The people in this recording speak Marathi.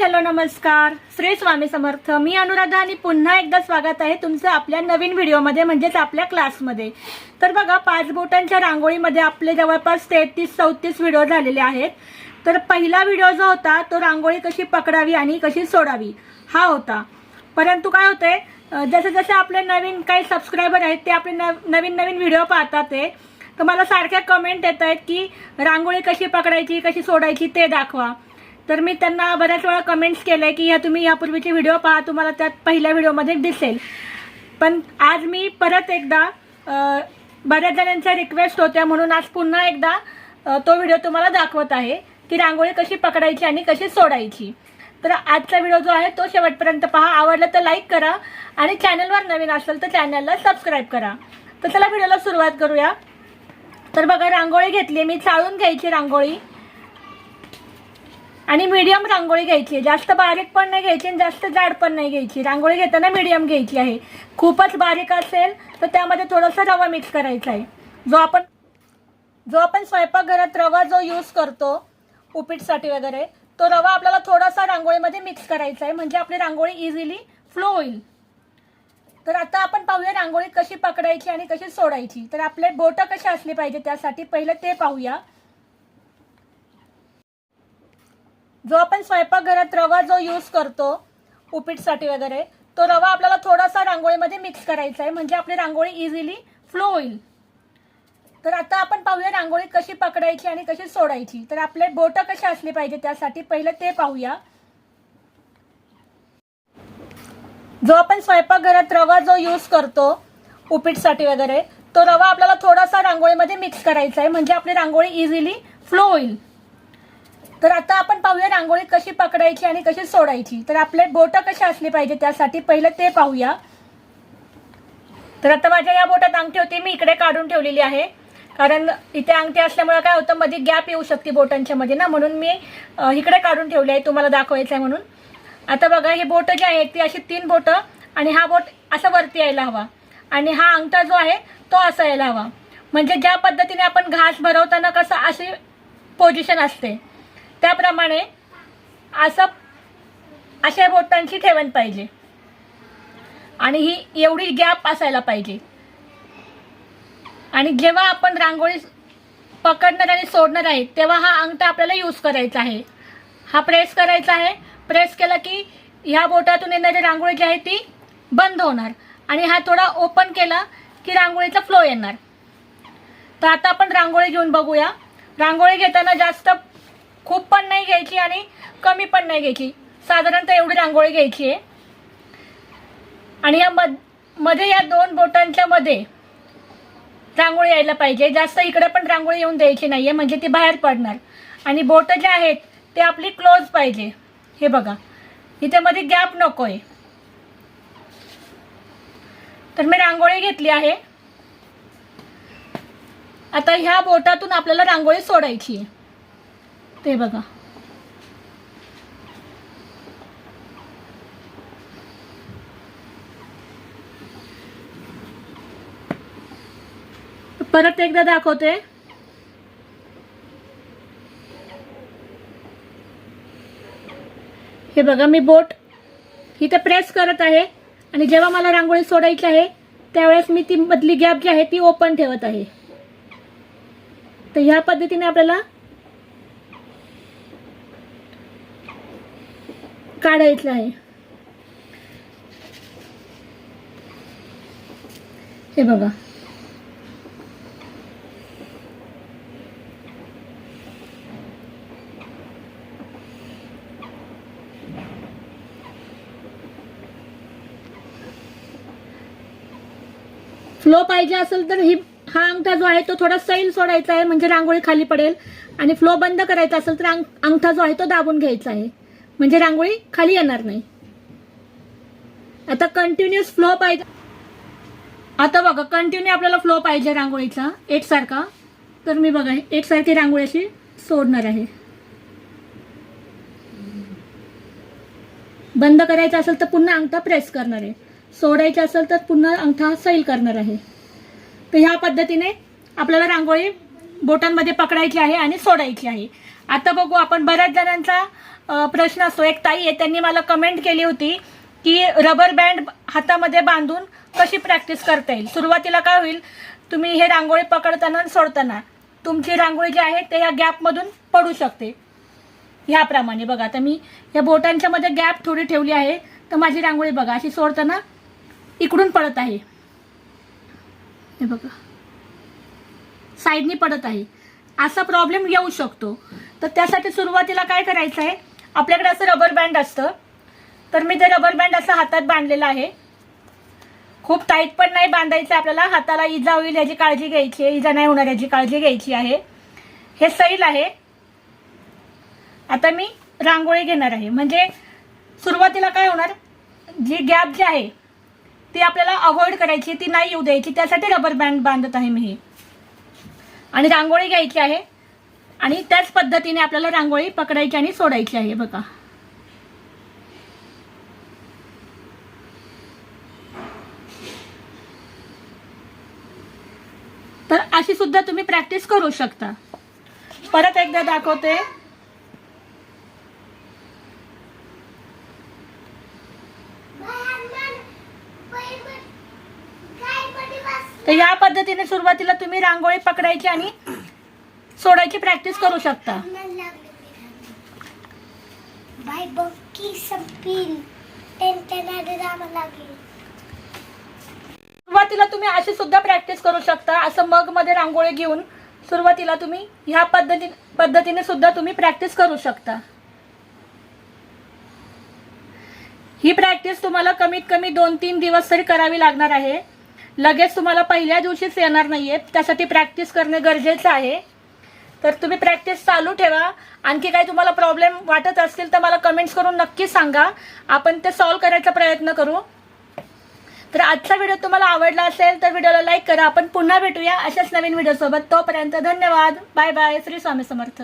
हॅलो नमस्कार. श्री स्वामी समर्थ. मी अनुराधा आणि पुन्हा एकदा स्वागत आहे तुमचं आपल्या नवीन व्हिडिओमध्ये म्हणजेच आपल्या क्लासमध्ये. तर बघा पाच बोटांच्या रांगोळीमध्ये आपले जवळपास तेहतीस चौतीस व्हिडिओ झालेले आहेत. तर पहिला व्हिडिओ जो होता तो रांगोळी कशी पकडावी आणि कशी सोडावी हा होता. परंतु काय होतंय अं, जसे जसे आपले नवीन काही सबस्क्रायबर आहेत ते आपले नव- नवीन नवीन व्हिडिओ पाहतात ते तर मला सारख्या कमेंट येत आहेत की रांगोळी कशी पकडायची कशी सोडायची ते दाखवा. तर मी त्यांना बऱ्याच वेळा कमेंट्स केले की ह्या तुम्ही यापूर्वीचे व्हिडिओ पहा तुम्हाला त्यात पहिल्या व्हिडिओमध्ये दिसेल. पण आज मी परत एकदा बऱ्याच जणांच्या रिक्वेस्ट होत्या म्हणून आज पुन्हा एकदा तो व्हिडिओ तुम्हाला दाखवत आहे की रांगोळी कशी पकडायची आणि कशी सोडायची. तर आजचा व्हिडिओ जो आहे तो शेवटपर्यंत पहा. आवडला तर लाईक करा आणि चॅनलवर नवीन असेल तर चॅनलला सबस्क्राईब करा. तर चला व्हिडिओला सुरुवात करूया. तर बघा रांगोळी घेतली. मी चाळून घ्यायची रांगोळी. आणि मीडियम रांगोळी घ्यायची. आहे जास्त बारीक पण नाही घ्यायची आणि जास्त जाड पण नाही घ्यायची. रांगोळी घेताना मीडियम घ्यायची आहे. खूपच बारीक असेल तर त्यामध्ये थोडंसं रवा मिक्स करायचा आहे. जो आपण जो आपण स्वयंपाकघरात रवा जो यूज करतो उपीटसाठी वगैरे तो रवा आपल्याला थोडासा रांगोळीमध्ये मिक्स करायचा आहे. म्हणजे आपली रांगोळी इझिली फ्लो होईल. तर आता आपण पाहूया रांगोळी कशी पकडायची आणि कशी सोडायची. तर आपले बोटं कशी असली पाहिजे त्यासाठी पहिलं ते पाहूया. जो आपण स्वयंपाकघरात रवा जो यूज करतो उपीटसाठी वगैरे तो रवा आपल्याला थोडासा रांगोळीमध्ये मिक्स करायचा आहे. म्हणजे आपली रांगोळी इझिली फ्लो होईल. तर आता आपण पाहूया रांगोळी कशी पकडायची आणि कशी सोडायची. तर आपले बोटं कशी असली पाहिजे त्यासाठी पहिलं ते पाहूया. जो आपण स्वयंपाकघरात रवा जो यूज करतो उपीटसाठी वगैरे तो रवा आपल्याला थोडासा रांगोळीमध्ये मिक्स करायचा आहे. म्हणजे आपली रांगोळी इझिली फ्लो होईल. तर आता आपण पाहूया रांगोळी कशी पकडायची आणि कशी सोडायची. तर आपले बोटं कशी असली पाहिजे त्यासाठी पहिलं ते पाहूया. तर आता माझ्या या बोटात अंगठी होती मी इकडे काढून ठेवलेली आहे. कारण इथे अंगठी असल्यामुळे काय होतं मध्ये गॅप येऊ शकते बोटांच्या मध्ये ना म्हणून मी इकडे काढून ठेवली आहे तुम्हाला दाखवायचं आहे म्हणून. आता बघा हे बोटं जे आहेत ती अशी तीन बोटं आणि हा बोट असा वरती यायला हवा. आणि हा अंगठा जो आहे तो असा यायला हवा. म्हणजे ज्या पद्धतीने आपण घास भरवताना कसं अशी पोझिशन असते. त्याप्रमाणे असं अशा बोटांची ठेवण पाहिजे. आणि ही एवढी गॅप असायला पाहिजे. आणि जेव्हा आपण रांगोळी पकडणार आणि सोडणार आहे तेव्हा हा अंगठा आपल्याला यूज करायचा आहे. हा प्रेस करायचा आहे. प्रेस केला की ह्या बोटातून येणारी रांगोळी जी आहे ती बंद होणार. आणि हा थोडा ओपन केला की रांगोळीचा फ्लो येणार. तर आता आपण रांगोळी घेऊन बघूया. रांगोळी घेताना जास्त खूप पण नाही घ्यायची आणि कमी पण नाही घ्यायची. साधारणतः एवढी रांगोळी घ्यायची आहे. आणि या मधमध्ये या दोन बोटांच्या मध्ये रांगोळी यायला पाहिजे. जास्त इकडे पण रांगोळी येऊन द्यायची नाही आहे म्हणजे ती बाहेर पडणार. आणि बोटं जे आहेत ते आपली क्लोज पाहिजे. हे बघा. इथे मध्ये गॅप आहे तर मी रांगोळी घेतली आहे. आता ह्या बोटातून आपल्याला रांगोळी सोडायची आहे. ते बघा. परत एकदा दाखवते. हे बघा मी बोट इथे प्रेस करत आहे आणि जेव्हा मला रांगोळी सोडायची आहे त्यावेळेस मी ती मधली गॅप जी आहे ती ओपन ठेवत आहे. तर ह्या पद्धतीने आपल्याला काढायचं आहे. हे बघा. फ्लो पाहिजे असेल तर ही हा अंगठा जो आहे तो थोडा सैल सोडायचा आहे म्हणजे रांगोळी खाली पडेल. आणि फ्लो बंद करायचा असेल तर अंगठा जो आहे तो दाबून घ्यायचा आहे. म्हणजे रांगोळी खाली येणार नाही. आता कंटिन्युअस फ्लो पाहिजे. आता बघा कंटिन्यू आपल्याला फ्लो पाहिजे रांगोळीचा एकसारखा. तर मी बघा एकसारखी रांगोळी अशी सोडणार आहे. बंद करायचं असेल तर पुन्हा अंगठा प्रेस करणार आहे. सोडायचा असेल तर पुन्हा अंगठा सैल करणार आहे. तर ह्या पद्धतीने आपल्याला रांगोळी बोटांमध्ये पकडायची आहे आणि सोडायची आहे. आता बघू आपण बऱ्याच जणांचा प्रश्न असतो. एक ताई आहे त्यांनी मला कमेंट केली होती की रबर बँड हातामध्ये बांधून कशी प्रॅक्टिस करता येईल? सुरुवातीला काय होईल? तुम्ही हे रांगोळी पकडताना आणि सोडताना तुमची रांगोळी जी आहे ते या गॅपमधून पडू शकते. ह्याप्रमाणे बघा. आता मी या बोटांच्या मध्ये गॅप थोडी ठेवली आहे तर माझी रांगोळी बघा. अशी सोडताना इकडून पडत आहे. हे बघा. साईडनी पडत आहे. असा प्रॉब्लेम येऊ शकतो. तर त्यासाठी सुरुवातीला काय करायचं आहे आपल्याकडे असं रबर बँड असतं. तर मी ते रबर बँड असं हातात बांधलेलं आहे. खूप टाईट पण नाही बांधायचं आपल्याला. हाताला इजा होईल याची काळजी घ्यायची आहे इजा नाही होणार याची काळजी घ्यायची आहे. हे सैल आहे. आता मी रांगोळी घेणार आहे. म्हणजे सुरुवातीला काय होणार? जी गॅप जी आहे ती आपल्याला अवॉइड करायची ती नाही येऊ द्यायची. त्यासाठी रबर बँड बांधत आहे मी. हे आणि रांगोळी घ्यायची आहे. आणि त्याच पद्धतीने आपल्याला रांगोळी पकडायची आणि सोडायची आहे बघा. तर अशी सुद्धा तुम्ही प्रॅक्टिस करू शकता. परत एकदा दाखवते. तर या पद्धतीने सुरुवातीला तुम्ही रांगोळी पकडायची आणि सोडायची प्रॅक्टिस करू शकता. बाय संपील. सुरुवातीला तुम्ही अशी सुद्धा प्रॅक्टिस करू शकता. असं मग मध्ये रांगोळी घेऊन सुरुवातीला तुम्ही ह्या पद्धती पद्धतीने सुद्धा तुम्ही प्रॅक्टिस करू शकता. ही प्रॅक्टिस तुम्हाला कमीत कमी दोन तीन दिवस तरी करावी लागणार आहे. लगेच तुम्हाला पहिल्या दिवशीच येणार नाहीये. त्यासाठी प्रॅक्टिस करणे गरजेचं आहे. तर तुम्ही प्रॅक्टिस चालू ठेवा. आणखी काही तुम्हाला प्रॉब्लेम वाटत असतील तर मला कमेंट्स करून नक्की सांगा. आपण ते सॉल्व्ह करायचा प्रयत्न करू. तर आजचा व्हिडिओ तुम्हाला आवडला असेल तर व्हिडिओला लाईक करा. आपण पुन्हा भेटूया अशाच नवीन व्हिडिओसोबत तोपर्यंत धन्यवाद. Bye bye Shri Swami Samarth.